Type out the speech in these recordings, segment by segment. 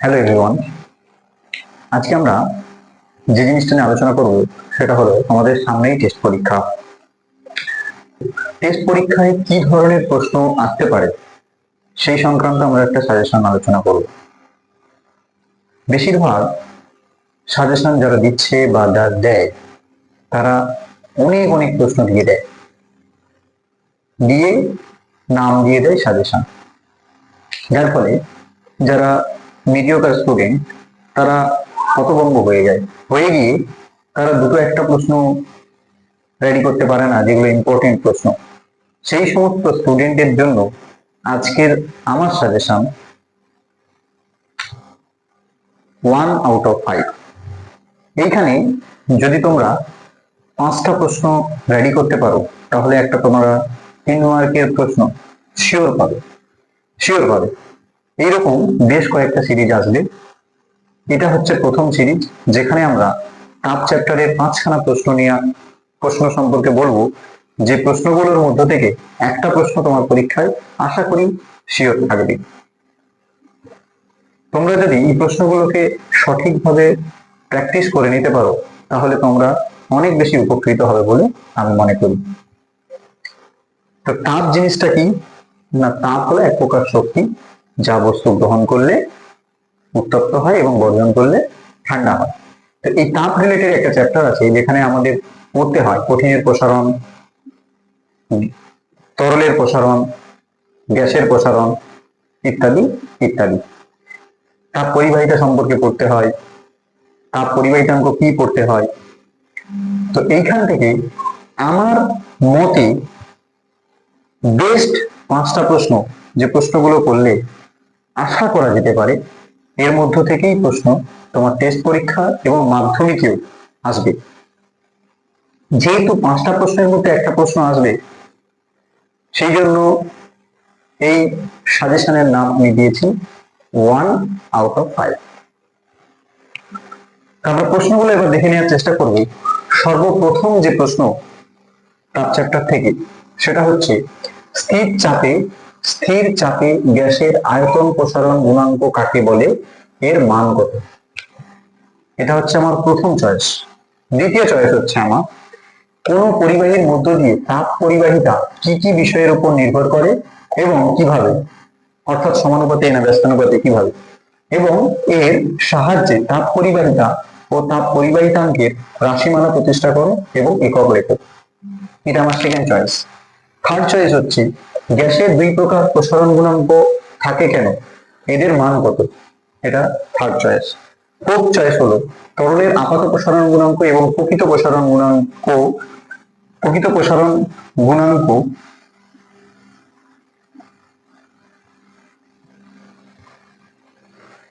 Hello everyone আজকে আমরা যে জিনিসটা নিয়ে আলোচনা করব, সেটা হলো আমাদের সামনেই টেস্ট পরীক্ষা। টেস্ট পরীক্ষায় কি ধরনের প্রশ্ন আসতে পারে, সেই সংক্রান্ত আমরা একটা সাজেশন আলোচনা করব। বেশিরভাগ সাজেশন যারা দিচ্ছে বা যারা দেয়, তারা অনেক অনেক প্রশ্ন দিয়ে দেয়। দিয়ে নাম দিয়ে দেয় সাজেশন যার ফলে যারা মিডিওকার স্টুডেন্ট তারা হতভম্ব হয়ে যায়। হয়ে গিয়ে তারা দুটো একটা প্রশ্ন রেডি করতে পারে না, যেগুলো ইম্পর্টেন্ট প্রশ্ন। সেই সমস্ত স্টুডেন্টের জন্য আজকের আমার suggestion one out of five এইখানে যদি তোমরা পাঁচটা প্রশ্ন রেডি করতে পারো, তাহলে একটা তোমরা তিন মার্কের প্রশ্ন শিওর পাবে। শিওর পাবে। এইরকম বেশ কয়েকটা সিরিজ আসবে। এটা হচ্ছে প্রথম সিরিজ যেখানে আমরা টাপ চ্যাপ্টারের পাঁচখানা প্রশ্ন নিয়ে প্রশ্ন সম্পর্কে বলব। যে প্রশ্নগুলোর মধ্য থেকে একটা প্রশ্ন তোমার পরীক্ষায় আশা করি শিওর থাকবে। তোমরা যদি এই প্রশ্নগুলোকে সঠিকভাবে প্র্যাকটিস করে নিতে পারো, তাহলে তোমরা অনেক বেশি উপকৃত হবে বলে আমি মনে করি। তো তাপ জিনিসটা কি? না তাপ হলো এক প্রকার শক্তি। যা বস্তু গ্রহণ করলে উত্তপ্ত হয় এবং বর্জন করলে ঠান্ডা হয়। তো এই তাপ রিলেটেড একটা চ্যাপ্টার আছে যেখানে আমাদের পড়তে হয় কঠিনের প্রসারণ, তরলের প্রসারণ, গ্যাসের প্রসারণ ইত্যাদি ইত্যাদি। তাপ পরিবাহিতা সম্পর্কে পড়তে হয়, তাপ পরিবাহিতাঙ্ক কি পড়তে হয়? তো এইখান থেকে আমার মতে বেস্ট পাঁচটা প্রশ্ন যে প্রশ্নগুলো করলে আশা করা যেতে পারে, এর মধ্য থেকেই প্রশ্ন তোমার টেস্ট পরীক্ষা এবং মাধ্যমিকেও আসবে। যেহেতু পাঁচটা প্রশ্নের মধ্যে একটা প্রশ্ন আসবে, সেই জন্য এই সাজেশনের নাম আমি দিয়েছি ওয়ান আউট অফ ফাইভ আমরা প্রশ্নগুলো এবার দেখে নেওয়ার চেষ্টা করব। সর্বপ্রথম যে প্রশ্ন তার চ্যাপ্টার থেকে, সেটা হচ্ছে, স্থির চাপে স্থির চাপে গ্যাসের আয়তন প্রসারণ গুণাঙ্ক কাকে বলে? এর মান কত? এটা হচ্ছে আমার প্রথম চয়েস দ্বিতীয় চয়েস হচ্ছে আমার, কোন পরিবাহীর মধ্য দিয়ে তাপ পরিবাহিতা কি কি বিষয়ের উপর নির্ভর করে এবং কীভাবে? অর্থাৎ সমানুপাতে না ব্যস্তানুপাতে কীভাবে? এবং এর সাহায্যে তাপ পরিবাহিতা ও তাপ পরিবাহিতাঙ্কের রাশিমালা প্রতিষ্ঠা করো এবং একক লেখো এটা আমার সেকেন্ড চয়েস থার্ড চয়েস হচ্ছে গ্যাসের দুই প্রকার প্রসারণ গুণাঙ্ক থাকে কেন? এদের মান কত? এটা থার্ড চয়েস ফোর্থ চয়েস হলো তরলের আপাত প্রসারণ গুণাঙ্ক এবং প্রকৃত প্রসারণ গুণাঙ্ক, প্রকৃত প্রসারণ গুণাঙ্ক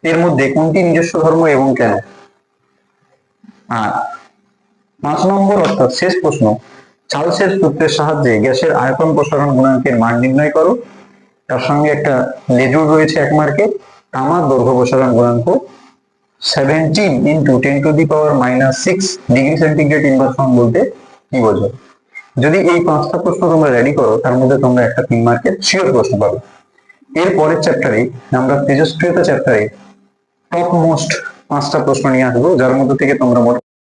এর মধ্যে কোনটি নিজস্ব ধর্ম এবং কেন? আর পাঁচ নম্বর অর্থাৎ শেষ প্রশ্ন চার্লসের সূত্রের সাহায্যে গ্যাসের আয়তন প্রসারণ গুণাঙ্কের মান নির্ণয় করো। তার সঙ্গে একটা লেজুর রয়েছে এক মার্কে তামার দৈর্ঘ্য প্রসারণ গুণাঙ্ক seventeen into ten to the power minus six degree centigrade inversion বলতে কি বোঝো যদি এই পাঁচটা প্রশ্ন তোমরা রেডি করো, তার মধ্যে তোমরা একটা তিন মার্কের শিওর প্রশ্ন পাবে। এর পরের চ্যাপ্টারে আমরা তেজস্ক্রিয়তা চ্যাপ্টারে টপ মোস্ট পাঁচটা প্রশ্ন নিয়ে আসব, যার মধ্যে থেকে তোমরা